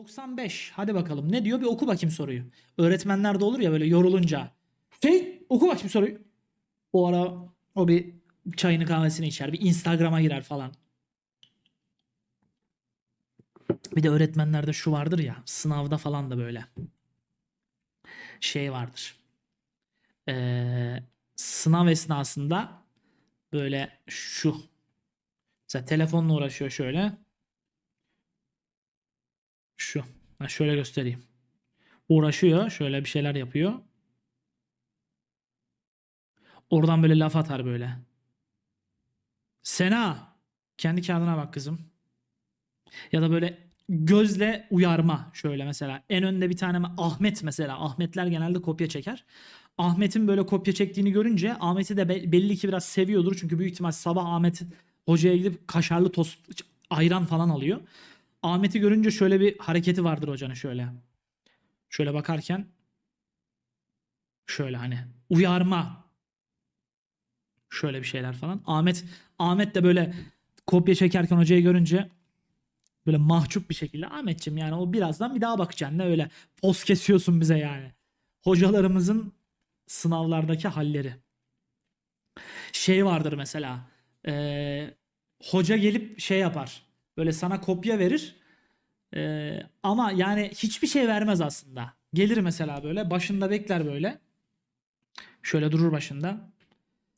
95. Hadi bakalım. Ne diyor? Bir oku bakayım soruyu. Öğretmenler de olur ya böyle yorulunca. Şey oku bakayım soruyu. O ara o bir çayını kahvesini içer. Bir Instagram'a girer falan. Bir de öğretmenlerde şu vardır ya. Sınavda falan da böyle. Şey vardır. Ee, sınav esnasında böyle şu. Mesela telefonla uğraşıyor şöyle. Şu. Ha şöyle göstereyim. Uğraşıyor. Şöyle bir şeyler yapıyor. Oradan böyle laf atar böyle. Sena. Kendi kağıdına bak kızım. Ya da böyle gözle uyarma şöyle mesela. En önde bir tane Ahmet mesela. Ahmetler genelde kopya çeker. Ahmet'in böyle kopya çektiğini görünce Ahmet'i de be- belli ki biraz seviyordur. Çünkü büyük ihtimal sabah Ahmet hocaya gidip kaşarlı tost ayran falan alıyor. Ahmet'i görünce şöyle bir hareketi vardır hocanın şöyle. Şöyle bakarken şöyle hani uyarma şöyle bir şeyler falan. Ahmet Ahmet de böyle kopya çekerken hocayı görünce böyle mahcup bir şekilde Ahmetçim yani o birazdan bir daha bakacaksın ne öyle poz kesiyorsun bize yani. Hocalarımızın sınavlardaki halleri. Şey vardır mesela eee, hoca gelip şey yapar böyle sana kopya verir Eee, ama yani hiçbir şey vermez aslında. Gelir mesela böyle başında bekler böyle. Şöyle durur başında.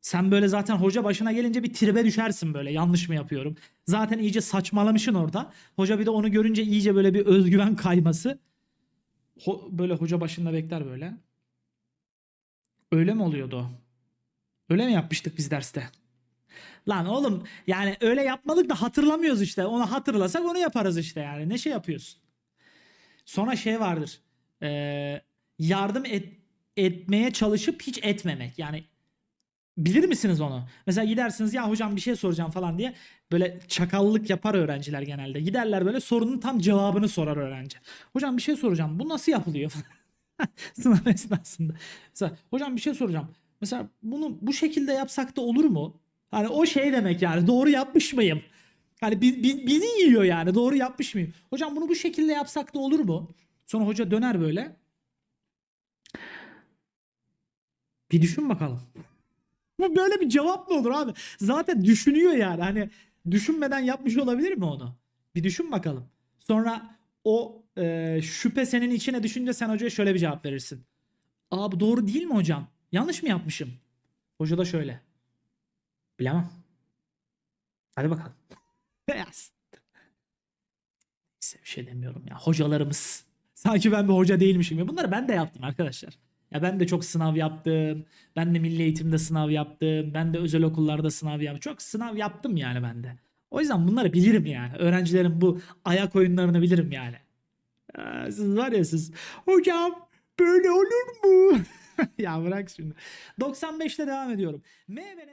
Sen böyle zaten hoca başına gelince bir tribe düşersin böyle yanlış mı yapıyorum. Zaten iyice saçmalamışsın orada. Hoca bir de onu görünce iyice böyle bir özgüven kayması. Ho- böyle hoca başında bekler böyle. Öyle mi oluyordu? Öyle mi yapmıştık biz derste? Lan oğlum yani öyle yapmalık da hatırlamıyoruz işte. Onu hatırlasak onu yaparız işte yani. Ne şey yapıyorsun? Sonra şey vardır. Ee, yardım et, etmeye çalışıp hiç etmemek. Yani bilir misiniz onu? Mesela gidersiniz ya hocam bir şey soracağım falan diye böyle çakallık yapar öğrenciler genelde. Giderler böyle sorunun tam cevabını sorar öğrenci. Hocam bir şey soracağım. Bu nasıl yapılıyor? Sınav esnasında. Mesela hocam bir şey soracağım. Mesela bunu bu şekilde yapsak da olur mu? Hani o şey demek yani doğru yapmış mıyım? Hani biz, biz, bizi yiyor yani doğru yapmış mıyım? Hocam bunu bu şekilde yapsak da olur mu? Sonra hoca döner böyle. Bir düşün bakalım. Bu böyle bir cevap mı olur abi? Zaten düşünüyor yani. Hani düşünmeden yapmış olabilir mi onu? Bir düşün bakalım. Sonra o e, şüphe senin içine düşünce sen hocaya şöyle bir cevap verirsin. Aa bu doğru değil mi hocam? Yanlış mı yapmışım? Hoca da şöyle. Bilemem. Hadi bakalım. Neyse bir şey demiyorum ya. Hocalarımız. Sanki ben bir hoca değilmişim ya. Bunları ben de yaptım arkadaşlar. Ya ben de çok sınav yaptım. Ben de milli eğitimde sınav yaptım. Ben de özel okullarda sınav yaptım. Çok sınav yaptım yani ben de. O yüzden bunları bilirim yani. Öğrencilerin bu ayak oyunlarını bilirim yani. Aa, siz var ya siz. Hocam böyle olur mu? ya bırak şimdi. 95'te devam ediyorum. MVN...